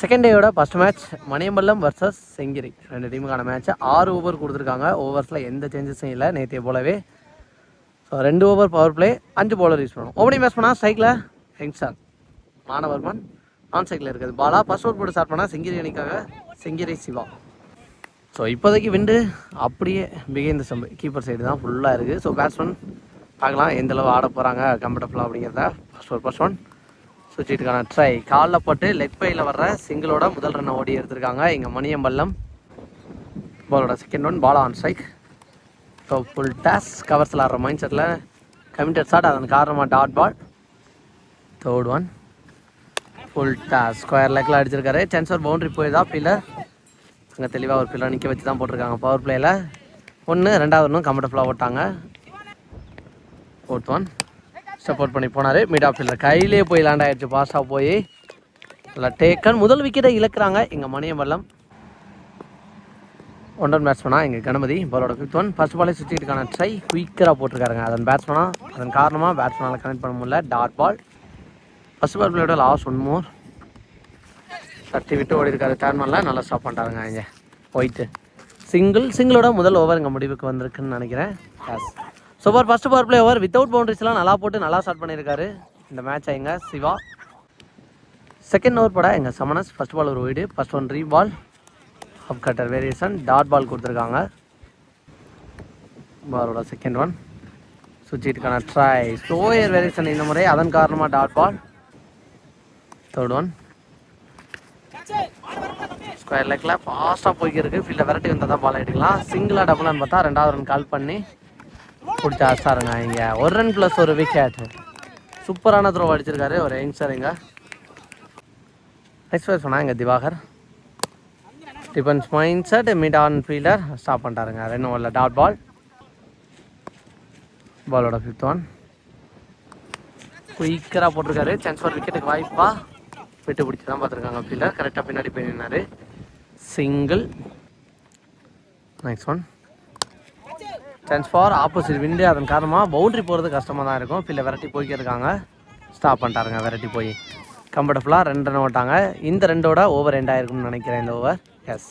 Second டேயோட first match Maniyampallam versus Sengiri. ரெண்டு டீமுக்கான match ஆறு ஓவர் கொடுத்துருக்காங்க. ஓவர்ஸில் எந்த சேஞ்சஸும் இல்லை. நேற்றைய போலவே. ஸோ ரெண்டு ஓவர் பவர் பிளே அஞ்சு பவுலர் யூஸ் பண்ணணும். ஓப்பனிங் பேஸ் பண்ணால் ஸ்ட்ரைக்கில் யங்ஸ்டார் மாணவர்மன். ஆன் சைக்கில் இருக்குது. பாலா ஃபஸ்ட் ஓவர் போட்டு ஸ்டார்ட் பண்ணால் செங்கிரி அணிக்காக செங்கிரி சிவா. ஸோ இப்போதைக்கு விண்டு அப்படியே பிகைந்த சம்பு கீப்பர் சைடு தான் ஃபுல்லாக இருக்குது ஸோ பேட்ஸ்மேன் பார்க்கலாம். எந்தளவு ஆட போகிறாங்க கம்ஃபர்டபுளாக அப்படிங்கிறத. ஃபஸ்ட் ஒரு ஃபஸ்ட் ஒன் சுவிட்சுக்கான ட்ரை காலில் போட்டு லெக் பையில் வர்ற சிங்கிளோட முதல் ரன்னை ஓடி எடுத்திருக்காங்க. இங்கே மணியம்பள்ளம் பாலோட second one ball on strike so full toss கவர்ஸில் ஆடுற மைண்ட் செட்டில் கமிட்டட் ஷாட் அதன் காரணமாக dot ball third one full toss square லெக்கில் அடிச்சிருக்காரு. சென்சர் பவுண்டரி போய் பில்லர் அங்கே தெளிவாக ஒரு பில்லர் நிற்க வச்சு தான் போட்டிருக்காங்க. பவர் பிளேயில் ஒன்று ரெண்டாவது ஒன்றும் கம்ஃபர்டபுளாக ஓட்டாங்க. ஃபோர்த் ஒன் சப்போர்ட் பண்ணி போனார். மிட் ஆஃப் ஃபீல்டர் கையிலே போய் லேண்ட் ஆயிடுச்சு பாஸாக போய் நல்லா டேக்கன் முதல் விக்கெட்டை இழக்கிறாங்க. எங்கள் மணியம்பள்ளம் ஒன் ரன் பேட்ஸ்மனா எங்கள் கணபதி. பாலோட ஃபிஃப்த் ஒன் ஃபர்ஸ்ட் பாலே சுற்றிட்டுக்கான ட்ரை குயிக்கராக போட்டிருக்காருங்க. அதன் பேட்ஸ்மனா அதன் காரணமாக பேட்ஸ்மனால் கனெக்ட் பண்ண முடியல. டாட் பால் ஃபர்ஸ்ட் பால் பிளேயோட லாஸ்ட் ஒன் மோர் தட்டி விட்டு ஓடி இருக்காரு தேர்மனில் நல்லா ஸ்டாப் பண்ணிட்டாருங்க இங்கே. ஒயிட்டு சிங்கிள் சிங்கிளோட முதல் ஓவர் இங்கே முடிவுக்கு வந்திருக்குன்னு நினைக்கிறேன். Yes super first power play over without பவுண்டரிஸ்லாம் நல்லா போட்டு நல்லா ஸ்டார்ட் பண்ணியிருக்காரு. இந்த மேட்ச் எங்க? சிவா. செகண்ட் ஓவர் பட எங்கள் சமனஸ் ஃபர்ஸ்ட் பால் ஒரு வீடு. ஃபர்ஸ்ட் ஒன் ரீ ball off cutter variation dot ball கொடுத்துருக்காங்க. பாலோட செகண்ட் ஒன் சுவிட்சிட்டுக்கான ட்ரை ஸ்லோயர் வேரியேஷன் இந்த முறை. அதன் காரணமாக dot ball third one square லெக்கில் ஃபாஸ்ட்டாக போய்க்கிருக்கு. ஃபீல்டை விரட்டி வந்தால் தான் பால் எடுக்கலாம் சிங்கிளாக டபுளான்னு பார்த்தா ரெண்டாவது ரன் கால் பண்ணி பிடிச்ச அடிச்சாருங்க இங்கே. ஒரு ரன் ப்ளஸ் ஒரு விக்கெட் சூப்பரான த்ரோ அடிச்சிருக்காரு. ஒரு யங்ஸ்டர் இங்கே நெக்ஸ்ட் பேர் சொன்னால் இங்கே Diwakar. Defence mind set mid on fielder stop பண்ணிட்டாருங்க ரெண்டு ஓவரில் டாட் பால் பாலோட ஃபிஃப்த் ஒன் குயிக்கராக போட்டிருக்காரு. சான்ஸ் ஃபார் விக்கெட்டுக்கு வாய்ப்பா. விட்டு பிடிச்சி தான் பார்த்துருக்காங்க ஃபீல்டர் கரெக்டாக பின்னாடி போய் single next one chance for opposite wind அதன் காரணமாக பவுண்ட்ரி போகிறது கஷ்டமாக தான் இருக்கும். ஃபீல்டை விரட்டி போய்க்கே இருக்காங்க ஸ்டாப் பண்ணிட்டாருங்க விரட்டி போய். கம்ஃபர்டபுளாக ரெண்டு ரன் ஓட்டாங்க. இந்த ரெண்டோட ஓவர் எண்ட் நினைக்கிறேன் இந்த ஓவர் எஸ்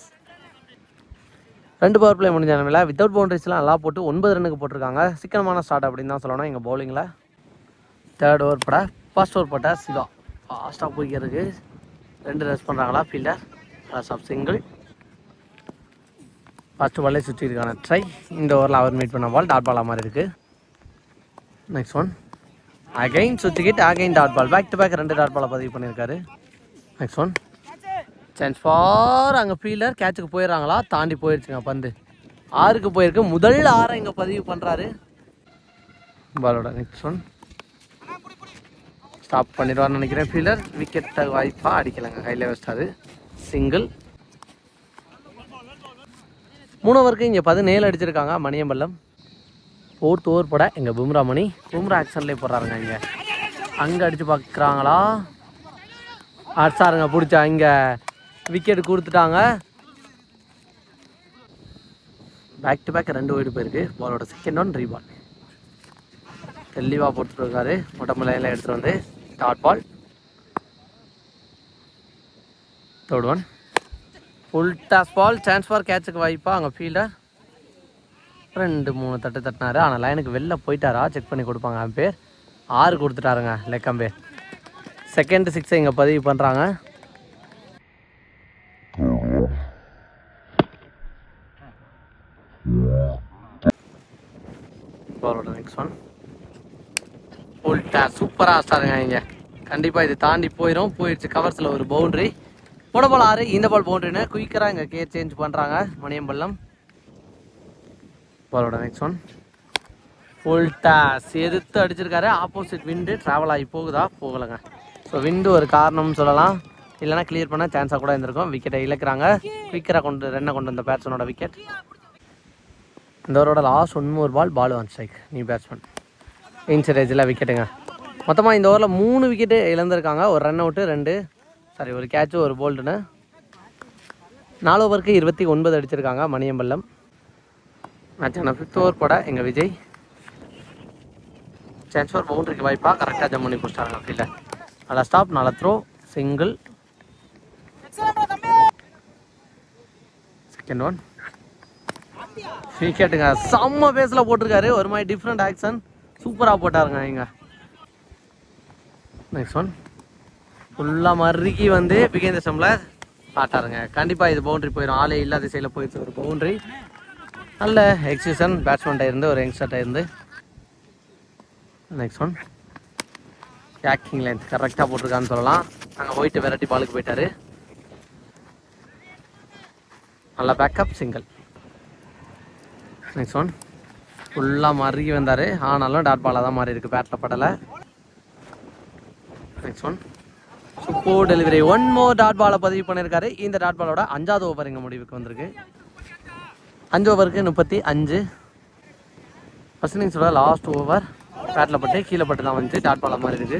ரெண்டு பவர் பிளே முடிஞ்ச நிலமையில் வித்தவுட் பவுண்டரிஸ்லாம் நல்லா போட்டு ஒன்பது ரன்னுக்கு போட்டிருக்காங்க. சிக்கனமான ஸ்டார்ட் அப்படின்னு தான் சொல்லணும் எங்கள் பவுலிங்கில் தேர்ட் ஓவர் பட ஃபர்ஸ்ட் ஓவர் போட்ட சிவா. ஃபாஸ்ட்டாக போய்க்கிறதுக்கு ரெண்டு ரன்ஸ் பண்ணுறாங்களா fielder plus off single first பாலே சுற்றி இருக்கான ட்ரை இந்த ஓவரில் அவர் மீட் பண்ண பால் டாட் பாலாக மாதிரி இருக்குது நெக்ஸ்ட் ஒன் அகைன் சுற்றிக்கிட்டு again dot ball back to back ரெண்டு டாட் பாலை பதிவு பண்ணியிருக்காரு. நெக்ஸ்ட் ஒன் சான்ஸ் ஃபார் அங்கே ஃபீல்டர் கேட்சுக்கு போயிடுறாங்களா? தாண்டி போயிடுச்சுங்க பந்து. ஆறுக்கு போயிருக்கு. முதல் ஆறை இங்கே பதிவு பண்ணுறாரு பாலோட நெக்ஸ்ட் ஒன் ஸ்டாப் பண்ணிடுவார்னு நினைக்கிறேன் ஃபீல்டர் விக்கெட் வாய்ப்பாக அடிக்கலைங்க. கையில் வச்சிட்டாரு சிங்கிள் மூணவருக்கு இங்கே பதினேழு அடிச்சிருக்காங்க. மணியம்பள்ளம் ஃபோர்த் ஓவர் போட எங்கள் பும்ரா மணி. பும்ரா ஆக்ஷன்லேயே போடுறாருங்க இங்கே. அங்கே அடித்து பார்க்குறாங்களா அடிச்சாருங்க பிடிச்சா இங்கே விக்கெட் கொடுத்துட்டாங்க. பேக் டு பேக் ரெண்டு ஒய்டு போயிருக்கு. பாலோட செகண்ட் ஒன் ரீபால் தெளிவாக போட்டுருக்காரு உடம்பு லைனில் எடுத்துகிட்டு வந்து டாட் பால் தேர்ட் ஒன் உல்டா ஸ்பால் ட்ரான்ஸ்ஃபார் கேட்சுக்கு வாய்ப்பா அங்கே ஃபீல்டர் ரெண்டு மூணு தட்டு தட்டினாரு. ஆனால் லைனுக்கு வெளில போயிட்டாரா? செக் பண்ணி கொடுப்பாங்க பேர். ஆறு கொடுத்துட்டாருங்க லெக்கம் பேர் செகண்ட் சிக்ஸை இங்கே பதிவு பண்ணுறாங்க நெக்ஸ்ட் ஒன் ஃபுல் சூப்பராக ஸ்டாருங்க இங்கே. கண்டிப்பாக இது தாண்டி போயிடும் போயிடுச்சு கவர்ஸில் ஒரு பவுண்ட்ரி பால் ஆறு இந்த பால் பவுண்ட்ரின்னு குயிக்கராக இங்கே கேர் சேஞ்ச் பண்ணுறாங்க மணியம்பள்ளம். பாலோட நெக்ஸ்ட் ஒன் ஃபுல்டாஸ் எதிர்த்து அடிச்சிருக்காரு. ஆப்போசிட் விண்டு ட்ராவல் ஆகி போகுதா? போகலைங்க. ஸோ விண்டு ஒரு காரணம்னு சொல்லலாம். இல்லைனா கிளியர் பண்ண சான்ஸாக கூட இருந்திருக்கும். விக்கெட்டை இழக்கிறாங்க. குயிக்கராக கொண்டு ரன்னை கொண்டு வந்த பேட்ஸ்மேனோட விக்கெட் இந்த ஓவரோட last one more ball ball one strike new batsman இன்சரேஜில் விக்கெட்டுங்க மொத்தமாக இந்த ஓவரில் மூணு விக்கெட்டு இழந்திருக்காங்க. ஒரு ரன் அவுட்டு ரெண்டு சாரி ஒரு கேட்சு ஒரு போல்டுன்னு நாலு ஓவருக்கு இருபத்தி ஒன்பது அடிச்சிருக்காங்க மணியம்பள்ளம் மேட்சான ஃபிஃப்த் ஓவர் போட எங்கள் விஜய். சான்ஸ் ஃபார் பவுண்டரிக்கு வாய்ப்பாக கரெக்டாக ஜம் பண்ணி பிடிச்சிட்டாங்க ஃபீல்டர் நல்லா ஸ்டாப் நல்லா த்ரோ சிங்கிள் செகண்ட் ஒன் விக்கெட்டுங்க செம்ம பேஸில் போட்டிருக்காரு. ஒரு மாதிரி டிஃப்ரெண்ட் ஆக்ஷன் சூப்பராக போட்டாருங்க இங்கே. நெக்ஸ்ட் ஒன் ஃபுல்லாக மறுக்கி வந்து பிகேந்திர செம்மில் ஆட்டாருங்க கண்டிப்பாக இது பவுண்டரி போயிடும் ஆளே இல்லாத சைடில் போயிடுச்சு ஒரு பவுண்ட்ரி நல்ல எக்ஸிபிஷன் பேட்ஸ்மேன்ட்ட இருந்து ஒரு யங்ஸ்டர்ட்ட இருந்து. நெக்ஸ்ட் ஒன் பேக்கிங் லென்த் கரெக்டாக போட்டிருக்கான்னு சொல்லலாம். அங்கே போயிட்டு வெரைட்டி பாலுக்கு போயிட்டாரு. நல்லா பேக்கப் சிங்கிள் நெக்ஸ்ட் ஒன் ஃபுல்லாக மறுகி வந்தார். ஆனாலும் டாட் பாலாக தான் மாறி இருக்குது பேட்டில் படலை. Next one four delivery one more dot பாலை பதிவு பண்ணியிருக்காரு. இந்த டாட் பாலோட அஞ்சாவது ஓவர் எங்கள் முடிவுக்கு வந்திருக்கு. அஞ்சு ஓவருக்கு முப்பத்தி அஞ்சு. ஃபஸ்ட் இன்னிங்ஸோட லாஸ்ட் ஓவர் பேட்டில் பட்டு கீழே பட்டு தான் வந்துச்சு. டாட் பாலாக மாதிரி இருக்குது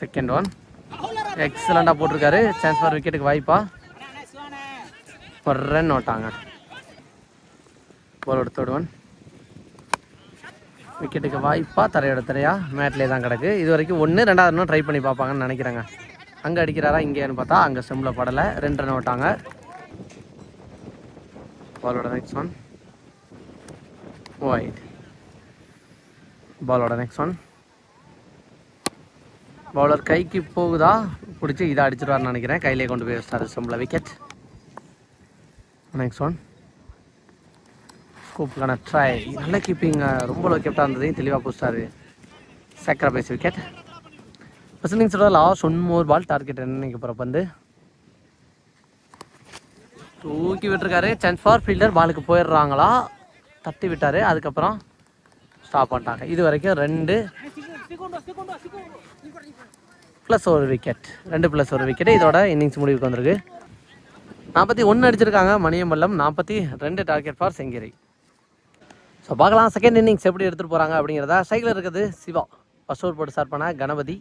செகண்ட் ஒன் எக்ஸலண்டாக போட்டிருக்காரு. சான்ஸ் ஃபார் விக்கெட்டுக்கு வாய்ப்பா. ஒரு ரன் ஓட்டாங்க. பாலோட எடுத்து விடுவான் விக்கெட்டுக்கு வாய்ப்பா தரையோட தரையா? மேட்லேயே தான் கிடக்கு. இது வரைக்கும் ஒன்று ரெண்டாவது ரன் ட்ரை பண்ணி பார்ப்பாங்கன்னு நினைக்கிறேங்க. அங்கே அடிக்கிறாரா இங்கேன்னு பார்த்தா அங்கே ஸ்டெம்பில் படலை. ரெண்டு ரன் ஓட்டாங்க பாலோட நெக்ஸ்ட் ஒன் ஒயிட் பாலோட நெக்ஸ்ட் ஒன் பவுலர் கைக்கு போகுதா? பிடிச்சி இதை அடிச்சிருவார்னு நினைக்கிறேன். கையிலே கொண்டு போய் வச்சார் ஸ்டெம்பில் விக்கெட் நெக்ஸ்ட் ஒன் ஸ்கூப்புக்கான ட்ரை நல்ல கீப்பிங் ரொம்ப லோ கீப்டாக இருந்ததையும் தெளிவாக பிடிச்சாரு சேக்கரா பேஸ் wicket first இன்னிங்ஸோட last one more ball target என்ன போகிற பந்து தூக்கி விட்டுருக்காரு. சான்ஸ் ஃபார் ஃபீல்டர் பாலுக்கு போயிடுறாங்களா? தட்டி விட்டார். அதுக்கப்புறம் ஸ்டாப் பண்ணிட்டாங்க. இது வரைக்கும் ரெண்டு ப்ளஸ் ஒரு விக்கெட் ரெண்டு ப்ளஸ் ஒரு விக்கெட் இதோட இன்னிங்ஸ் முடிவுக்கு வந்திருக்கு. நாற்பத்தி ஒன்று அடிச்சிருக்காங்க. மணியம்பல்லம் நாற்பத்தி ரெண்டு டார்கெட் ஃபார் செங்கிரி. ஸோ பார்க்கலாம். செகண்ட் இன்னிங்ஸ் எப்படி எடுத்துகிட்டு போகிறாங்க அப்படிங்கிறதா. சைக்கிள் இருக்குது சிவா. ஃபஸ்ட் ஓவர் போட்டு ஸ்டார்ட் பண்ண கணபதி.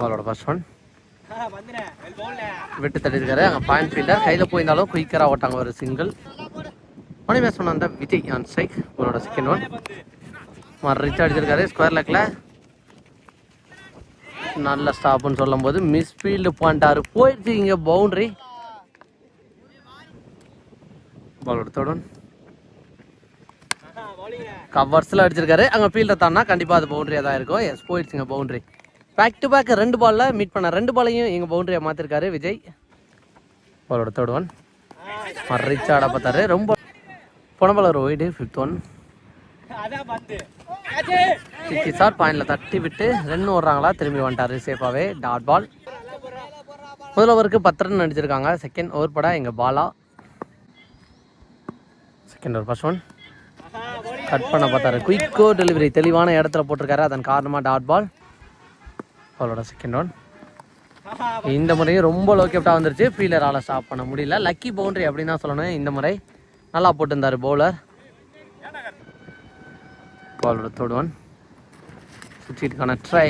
பாலோட ஃபர்ஸ்ட் ஒன் விட்டு தட்டிருக்காரு அங்கே பாயிண்ட் ஃபீல்டர் கையில் போயிருந்தாலும் குயிக்கராக ஓட்டாங்க ஒரு சிங்கிள் மணி பேச வந்த விஜய் ஆன் ஸ்ட்ரைக் உங்களோட செகண்ட் ஒன் ரிச் அடிச்சிருக்காரு. ஸ்கொயர் லெக்கில் நல்ல ஸ்டாப்னு சொல்லும்போது மிஸ் ஃபீல்டு பாயிண்டாரு போயிடுச்சு இங்கே பவுண்டரி பாலோட தொடன் கவர்ஸில் அடிச்சிருக்காரு. அங்கே ஃபீல்டை தானா கண்டிப்பாக அது பவுண்டரியாக தான் இருக்கும். எஸ் போயிடுச்சுங்க பவுண்டரி பேக் டு பேக் ரெண்டு பாலில் மீட் பண்ண ரெண்டு பாலையும் எங்கள் பவுண்டரியை மாற்றிருக்காரு விஜய். பாலோட தேர்ட் ஒன் மறைச்சாட பார்த்தாரு. ரொம்ப போன பால் ஒரு ஒய்டு ஃபிஃப்த் ஒன் சிக்கி சார் பாயிண்டில் தட்டி விட்டு ரன் ஓடுறாங்களா? திரும்பி வந்துட்டார் சேஃபாகவே டாட் பால் முதல் ஓவருக்கு பத்து ரன் அடிச்சிருக்காங்க. செகண்ட் ஓவர் பட எங்கள் Bala. Second over first one cut பண்ண பார்த்தாரு. குயிக்கோ டெலிவரி தெளிவான இடத்துல போட்டிருக்காரு. அதன் காரணமாக டாட் பால் அவளோட செகண்ட் ஒன் இந்த முறையும் ரொம்ப லோ வந்துருச்சு. ஃபீலரால் ஸ்டாப் பண்ண முடியல. லக்கி பவுண்டரி அப்படின்னு தான் சொல்லணும். இந்த முறை நல்லா போட்டிருந்தார் பவுலர் பாலோட தேர்ட் ஒன் சுற்றிட்டுக்கான ட்ரை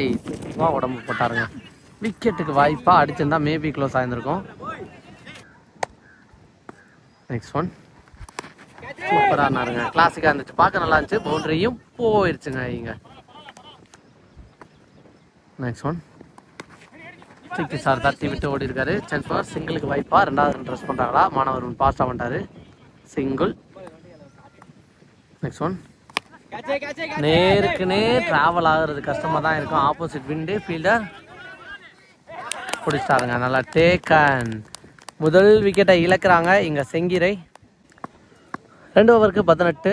உடம்பு போட்டாருங்க. விக்கெட்டுக்கு வாய்ப்பாக அடிச்சிருந்தா மேபி க்ளோஸ் ஆயிருந்திருக்கும். நெக்ஸ்ட் ஒன் சூப்பராக இருந்தாருங்க. கிளாஸிக்காக இருந்துச்சு. பார்க்க நல்லா இருந்துச்சு. பவுண்டரியும் போயிடுச்சுங்க இங்க. நெக்ஸ்ட் ஒன் சிக்கி சார் தட்டி விட்டு ஓடி இருக்காரு சான்ஸ் ஃபார் சிங்கிளுக்கு வாய்ப்பா? ரெண்டாவது ரன் ட்ரெஸ் பண்ணுறாங்களா மாணவர் பாஸ்டாக பண்ணிட்டாரு சிங்கிள் நெக்ஸ்ட் ஒன் நேருக்கு நேர் டிராவல் ஆகுறது கஷ்டமாக தான் இருக்கும். ஆப்போசிட் விண்டு ஃபீல்டர் பிடிச்சிட்டாருங்க. நல்லா டேக்கன் முதல் விக்கெட்டை இழக்கிறாங்க. இங்கே செங்கிரை. ரெண்டு ஓவருக்கு பதினெட்டு.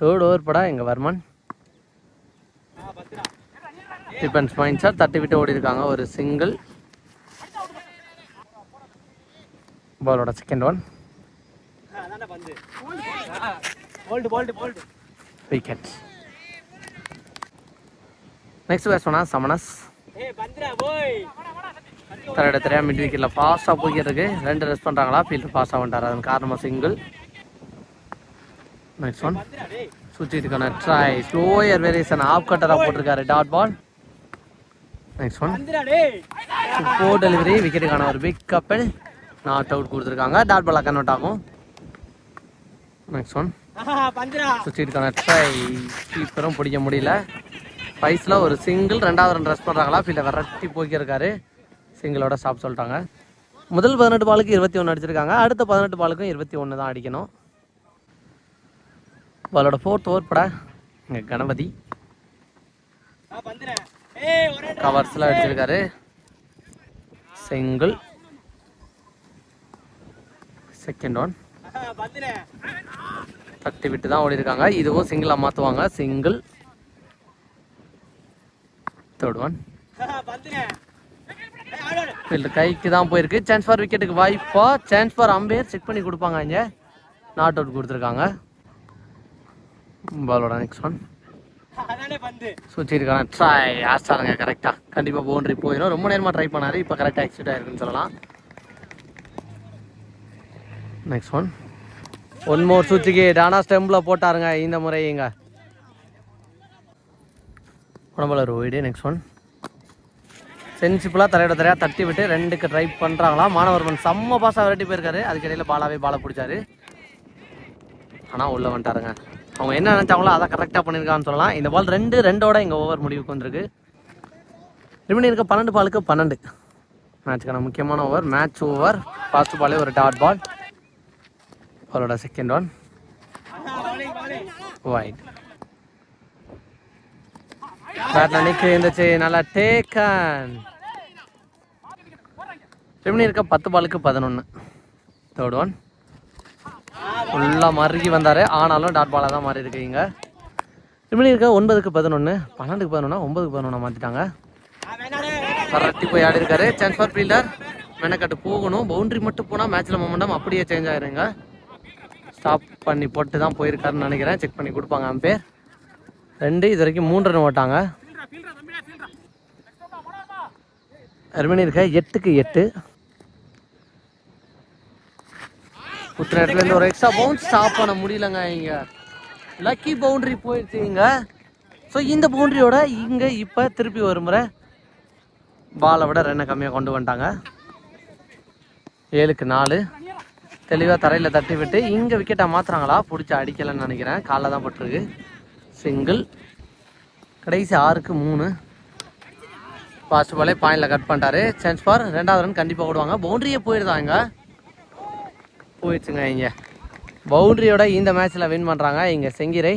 தேர்ட் ஓவர் பட எங்கள் வர்மன். டிஃபென்ஸ் பாயிண்ட் சார் தட்டி விட்டு ஓடி இருக்காங்க ஒரு சிங்கிள் பாலோட செகண்ட் ஒன் விக்கெட் நெக்ஸ்ட் பேட்ஸ்மேனா சமனஸ் தரையோட தெரியாம மிட் விக்கெட்டில் ஃபாஸ்ட்டாக போய்கிட்டு இருக்கு. ரெண்டு ரெஸ்ட் பண்ணுறாங்களா ஃபீல்டர் ஃபாஸ்ட்டாக வந்துட்டார். அதன் காரணமாக சிங்கிள் நெக்ஸ்ட் ஒன் சுற்றிட்டுக்கான ட்ரை ஸ்லோயர் வேரியேஷன் ஆஃப் கட்டராக போட்டிருக்காரு. Dot ball next one four delivery விக்கெட்டுக்கான ஒரு பிக் கப்பல் நாட் அவுட் கொடுத்துருக்காங்க. டாட் பாலாக கன்வெர்ட் ஆகும். நெக்ஸ்ட் ஒன் சுற்றிட்டுக்கான ட்ரை கீப்பரும் பிடிக்க முடியல. ஃபைஸில் ஒரு சிங்கிள் ரெண்டாவது ரன் ரன் பண்ணுறாங்களா ஃபீல்டை விரட்டி போய்க்கிருக்காரு. சிங்கிளோட ஸ்டாப் சொல்லிட்டாங்க. முதல் பதினெட்டு பாலுக்கு இருபத்தி ஒன்று அடிச்சிருக்காங்க. அடுத்த பதினெட்டு பாலுக்கும் இருபத்தி ஒன்று தான் அடிக்கணும். அவளோட ஃபோர்த் ஓவர் பட. இங்கே கணபதி. கவர்ஸ்லாம் அடிச்சிருக்காரு செங்கல் செகண்ட் ஒன் தட்டி விட்டு தான் ஓடி இருக்காங்க இதுவும் சிங்கிளாக மாற்றுவாங்க சிங்கிள் தேர்ட் ஒன் ஃபீல்டு கைக்கு தான் போயிருக்கு. சான்ஸ் ஃபார் விக்கெட்டுக்கு வாய்ப்பா. சான்ஸ் ஃபார் அம்பையர் செக் பண்ணி கொடுப்பாங்க இங்கே. நாட் அவுட் கொடுத்துருக்காங்க. பாலோட நெக்ஸ்ட் ஒன் சுற்றிருக்காங்க ட்ரை ஆஸ்டாருங்க கரெக்டாக கண்டிப்பாக பவுண்டரி போயிடும் ரொம்ப நேரமாக ட்ரை பண்ணாரு. இப்போ கரெக்டாக எக்ஸிட் ஆயிருக்குன்னு சொல்லலாம். நெக்ஸ்ட் ஒன் ஒன் மோர் சுவிட்சுக்கு டானா ஸ்டெம்பில் போட்டாருங்க. இந்த முறை இங்க. உடம்புல ஒய்டு நெக்ஸ்ட் ஒன் சென்சிபிளாக தரையோட தரையாக தட்டி விட்டு ரெண்டுக்கு ட்ரை பண்ணுறாங்களா மாணவர்மன் செம்ம பாஸாக விரட்டி போயிருக்காரு. அதுக்கிடையில் பாலாவே பாலை பிடிச்சாரு. ஆனால் உள்ளே வந்துட்டாருங்க. அவங்க என்ன நினச்சாங்களோ அதை கரெக்டாக பண்ணியிருக்கான்னு சொல்லலாம். இந்த பால் ரெண்டு ரெண்டோட இங்கே ஓவர் முடிவுக்கு வந்திருக்கு. ரிமினி இருக்க பன்னெண்டு பாலுக்கு பன்னெண்டு. மேட்சுக்கான முக்கியமான ஓவர் மேட்ச் ஓவர் ஃபர்ஸ்ட் பாலே ஒரு டாட் பால் பாலோட செகண்ட் ஒன் ஒயிட் பேட்ல நிக்க இருந்துச்சு நல்லா டேக்கன் ரிமினி இருக்க பத்து பாலுக்கு பதினொன்று தேர்ட் ஒன் ஃபுல்லாக மறுகி வந்தார். ஆனாலும் டாட் பாலாக தான் மாறி இருக்கீங்க இங்கே இருக்க ஒன்பதுக்கு பதினொன்று பன்னெண்டுக்கு பதினொன்னா ஒன்பதுக்கு பதினொன்னா மாற்றிட்டாங்க கரெக்டி போய் ஆடி இருக்காரு. சான்ஸ் ஃபார் ஃபீல்டர் மெனக்கட்டு போகணும். பவுண்டரி மட்டும் போனால் மேட்ச்சில் மொமெண்டம் அப்படியே சேஞ்ச் ஆயிருங்க. ஸ்டாப் பண்ணி போட்டு தான் போயிருக்காருன்னு நினைக்கிறேன். செக் பண்ணி கொடுப்பாங்க அம்பேர் ரெண்டு இது வரைக்கும் மூன்று ரன் ஓட்டாங்க. அருமணி இருக்க. எட்டுக்கு எட்டு. குத்துற இடத்துல இருந்து ஒரு எக்ஸ்ட்ரா பவுன்ஸ் ஸ்டாப் பண்ண முடியலங்க இங்க. லக்கி பவுண்டரி போயிடுச்சு இங்க. ஸோ இந்த பவுண்டரியோட இங்க இப்போ திருப்பி ஒரு முறை பாலை விட ரன்னை கம்மியாக கொண்டு வந்துட்டாங்க. ஏழுக்கு நாலு. தெளிவாக தரையில் தட்டி விட்டு இங்கே விக்கெட்டை மாற்றுறாங்களா பிடிச்சி அடிக்கலைன்னு நினைக்கிறேன். காலைல தான் பட்டிருக்கு. சிங்கிள் கடைசி ஆறுக்கு மூணு. ஃபாஸ்ட் பாலே பாயிண்டில் கட் பண்ணிட்டாரு. சான்ஸ் ஃபார் ரெண்டாவது ரன் கண்டிப்பாக விடுவாங்க பவுண்டரியே போயிடுதாங்க போயிடுச்சுங்க இங்கே. பவுண்டரியோட இந்த மேட்ச்சில் வின் பண்ணுறாங்க இங்கே செங்கிரை.